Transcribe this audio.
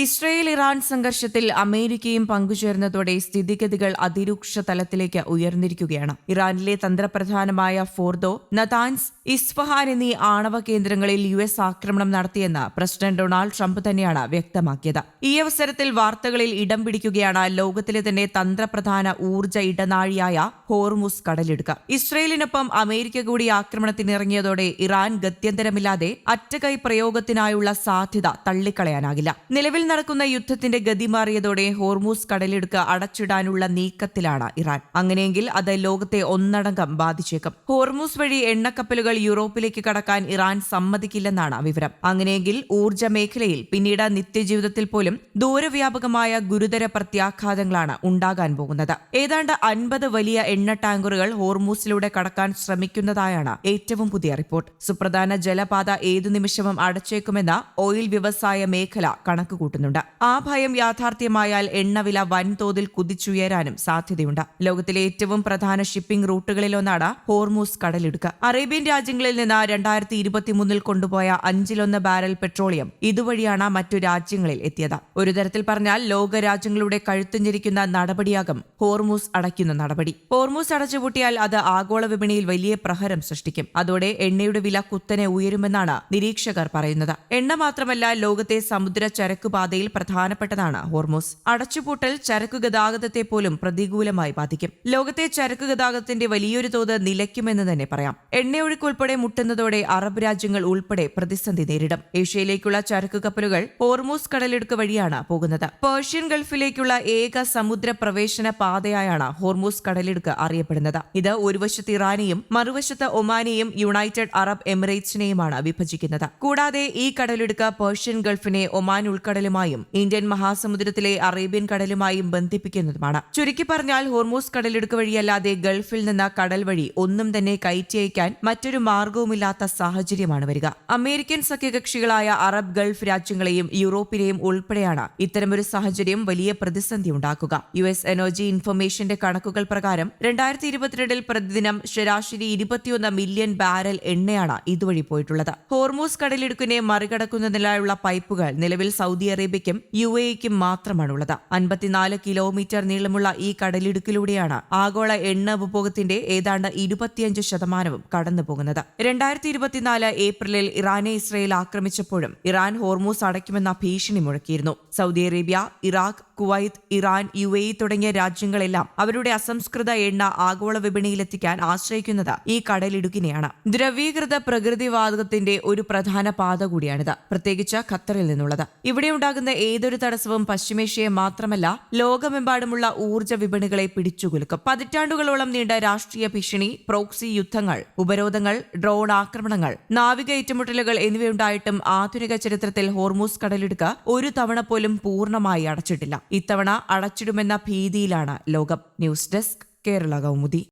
Israel Iran സംഘർഷത്തിൽ അമേരിക്കയും പങ്കുചേർന്നതോടെ സ്ഥിതിഗതികൾ അതിരൂക്ഷ തലത്തിലേക്ക് ഉയർന്നിരിക്കുകയാണ്. ഇറാനിലെ തന്ത്രപ്രധാനമായ ഫോർദോ നതാൻസ് ഇസ്ഫഹാൻ എന്നീ ആണവ കേന്ദ്രങ്ങളിൽ യു എസ് ആക്രമണം നടത്തിയെന്ന് പ്രസിഡന്റ് ഡൊണാൾഡ് ട്രംപ് തന്നെയാണ് വ്യക്തമാക്കിയത്. ഈ അവസരത്തിൽ വാർത്തകളിൽ ഇടം പിടിക്കുകയാണ് ലോകത്തിലെ തന്നെ തന്ത്രപ്രധാന ഊർജ ഇടനാഴിയായ ഹോർമുസ് കടലിടുക ഇസ്രയേലിനൊപ്പം അമേരിക്ക കൂടി ആക്രമണത്തിനിറങ്ങിയതോടെ ഇറാൻ ഗത്യന്തരമില്ലാതെ അറ്റകൈ പ്രയോഗത്തിനായുള്ള സാധ്യത തള്ളിക്കളയാനാകില്ല. നിലവിൽ നടക്കുന്ന യുദ്ധത്തിന്റെ ഗതി മാറിയതോടെ ഹോർമൂസ് കടലിടുക്ക് അടച്ചിടാനുള്ള നീക്കത്തിലാണ് ഇറാൻ. അങ്ങനെയെങ്കിൽ അത് ലോകത്തെ ഒന്നടങ്കം ബാധിച്ചേക്കും. ഹോർമൂസ് വഴി എണ്ണക്കപ്പലുകൾ യൂറോപ്പിലേക്ക് കടക്കാൻ ഇറാൻ സമ്മതിക്കില്ലെന്നാണ് വിവരം. അങ്ങനെയെങ്കിൽ ഊർജ മേഖലയിൽ പിന്നീട് നിത്യജീവിതത്തിൽ പോലും ദൂരവ്യാപകമായ ഗുരുതര പ്രത്യാഘാതങ്ങളാണ് ഉണ്ടാകാൻ പോകുന്നത്. ഏതാണ്ട് അൻപത് വലിയ എണ്ണ ടാങ്കറുകൾ ഹോർമൂസിലൂടെ കടക്കാൻ ശ്രമിക്കുന്നതായാണ് ഏറ്റവും പുതിയ റിപ്പോർട്ട്. സുപ്രധാന ജലപാത ഏതു നിമിഷവും അടച്ചേക്കുമെന്ന ഓയിൽ വ്യവസായ മേഖല കണക്കുകൂട്ടുന്നു. കൂട്ടുന്നുണ്ട് ആ ഭയം യാഥാർത്ഥ്യമായാൽ എണ്ണവില വൻതോതിൽ കുതിച്ചുയരാനും സാധ്യതയുണ്ട്. ലോകത്തിലെ ഏറ്റവും പ്രധാന ഷിപ്പിംഗ് റൂട്ടുകളിലൊന്നാണ് ഹോർമൂസ് കടലിടുക്ക്. അറേബ്യൻ രാജ്യങ്ങളിൽ നിന്ന് രണ്ടായിരത്തി ഇരുപത്തിമൂന്നിൽ കൊണ്ടുപോയ അഞ്ചിലൊന്ന് ബാരൽ പെട്രോളിയം ഇതുവഴിയാണ് മറ്റു രാജ്യങ്ങളിൽ എത്തിയത്. ഒരു തരത്തിൽ പറഞ്ഞാൽ ലോക രാജ്യങ്ങളുടെ കഴുത്തുഞ്ഞിരിക്കുന്ന നടപടിയാകും ഹോർമൂസ് അടയ്ക്കുന്ന നടപടി. ഹോർമൂസ് അടച്ചുപൂട്ടിയാൽ അത് ആഗോള വിപണിയിൽ വലിയ പ്രഹരം സൃഷ്ടിക്കും. അതോടെ എണ്ണയുടെ വില കുത്തനെ ഉയരുമെന്നാണ് നിരീക്ഷകർ പറയുന്നത്. എണ്ണ മാത്രമല്ല ലോകത്തെ സമുദ്ര ചരക്കുപാത പാതയിൽ പ്രധാനപ്പെട്ടതാണ്. ഹോർമോസ് അടച്ചുപൂട്ടൽ ചരക്കു ഗതാഗതത്തെ പോലും പ്രതികൂലമായി ബാധിക്കും. ലോകത്തെ ചരക്കു ഗതാഗതത്തിന്റെ വലിയൊരു തോത് നിലയ്ക്കുമെന്ന് തന്നെ പറയാം. എണ്ണയൊഴുക്ക് ഉൾപ്പെടെ മുട്ടുന്നതോടെ അറബ് രാജ്യങ്ങൾ ഉൾപ്പെടെ പ്രതിസന്ധി നേരിടും. ഏഷ്യയിലേക്കുള്ള ചരക്കു കപ്പലുകൾ ഹോർമോസ് കടലെടുക്ക് വഴിയാണ് പോകുന്നത്. പേർഷ്യൻ ഗൾഫിലേക്കുള്ള ഏക സമുദ്ര പ്രവേശന പാതയായാണ് ഹോർമോസ് കടലെടുക്ക് അറിയപ്പെടുന്നത്. ഇത് ഒരു വശത്ത് ഇറാനെയും മറുവശത്ത് ഒമാനെയും യുണൈറ്റഡ് അറബ് എമിറേറ്റ്സിനെയുമാണ് വിഭജിക്കുന്നത്. കൂടാതെ ഈ കടലെടുക്ക് പേർഷ്യൻ ഗൾഫിനെ ഒമാൻ ഉൾക്കടലും കടലുമായും ഇന്ത്യൻ മഹാസമുദ്രത്തിലെ അറേബ്യൻ കടലുമായും ബന്ധിപ്പിക്കുന്നതുമാണ്. ചുരുക്കി പറഞ്ഞാൽ ഹോർമോസ് കടലിടുക്ക് വഴിയല്ലാതെ ഗൾഫിൽ നിന്ന് കടൽ വഴി ഒന്നും തന്നെ കയറ്റി അയക്കാൻ മറ്റൊരു മാർഗവുമില്ലാത്ത സാഹചര്യമാണ് വരിക. അമേരിക്കൻ സഖ്യകക്ഷികളായ അറബ് ഗൾഫ് രാജ്യങ്ങളെയും യൂറോപ്പിനെയും ഉൾപ്പെടെയാണ് ഇത്തരമൊരു സാഹചര്യം വലിയ പ്രതിസന്ധി ഉണ്ടാക്കുക. യു എസ് എനർജി ഇൻഫർമേഷന്റെ കണക്കുകൾ പ്രകാരം രണ്ടായിരത്തി ഇരുപത്തിരണ്ടിൽ പ്രതിദിനം ശരാശരി ഇരുപത്തിയൊന്ന് മില്യൺ ബാരൽ എണ്ണയാണ് ഇതുവഴി പോയിട്ടുള്ളത്. ഹോർമോസ് കടലിടുക്കിനെ മറികടക്കുന്നതിനായുള്ള പൈപ്പുകൾ നിലവിൽ സൗദി അറേബ്യയ്ക്കും യു എയ്ക്കും മാത്രമാണുള്ളത്. അൻപത്തിനാല് കിലോമീറ്റർ നീളമുള്ള ഈ കടലിടുക്കിലൂടെയാണ് ആഗോള എണ്ണ ഉപഭോഗത്തിന്റെ ഏതാണ്ട് ഇരുപത്തിയഞ്ച് ശതമാനവും കടന്നുപോകുന്നത്. രണ്ടായിരത്തി ഇരുപത്തിനാല് ഏപ്രിലിൽ ഇറാനെ ഇസ്രയേൽ ആക്രമിച്ചപ്പോഴും ഇറാൻ ഹോർമൂസ് അടയ്ക്കുമെന്ന ഭീഷണി മുഴക്കിയിരുന്നു. Saudi Arabia Iraq Kuwait Iran U A തുടങ്ങിയ രാജ്യങ്ങളെല്ലാം അവരുടെ അസംസ്കൃത എണ്ണ ആഗോള വിപണിയിലെത്തിക്കാൻ ആശ്രയിക്കുന്നത് ഈ കടലിടുക്കിനെയാണ്. ദ്രവീകൃത പ്രകൃതിവാതകത്തിന്റെ ഒരു പ്രധാന പാത കൂടിയാണിത് പ്രത്യേകിച്ച് ഖത്തറിൽ നിന്നുള്ളത്. ഇവിടെ ഉണ്ടാകുന്ന ഏതൊരു തടസ്സവും പശ്ചിമേഷ്യയെ മാത്രമല്ല ലോകമെമ്പാടുമുള്ള ഊർജ വിപണികളെ പിടിച്ചുകുലുക്കും. പതിറ്റാണ്ടുകളോളം നീണ്ട രാഷ്ട്രീയ ഭീഷണി പ്രോക്സി യുദ്ധങ്ങൾ ഉപരോധങ്ങൾ ഡ്രോൺ ആക്രമണങ്ങൾ നാവിക ഏറ്റുമുട്ടലുകൾ എന്നിവയുണ്ടായിട്ടും ആധുനിക ചരിത്രത്തിൽ ഹോർമൂസ് കടലിടുക്ക് ഒരു തവണ പോലും പൂർണമായി അടച്ചിട്ടില്ല. ഇത്തവണ അടച്ചിടുമെന്ന ഭീതിയിലാണ് ലോകം. News desk Kerala Kaumudi.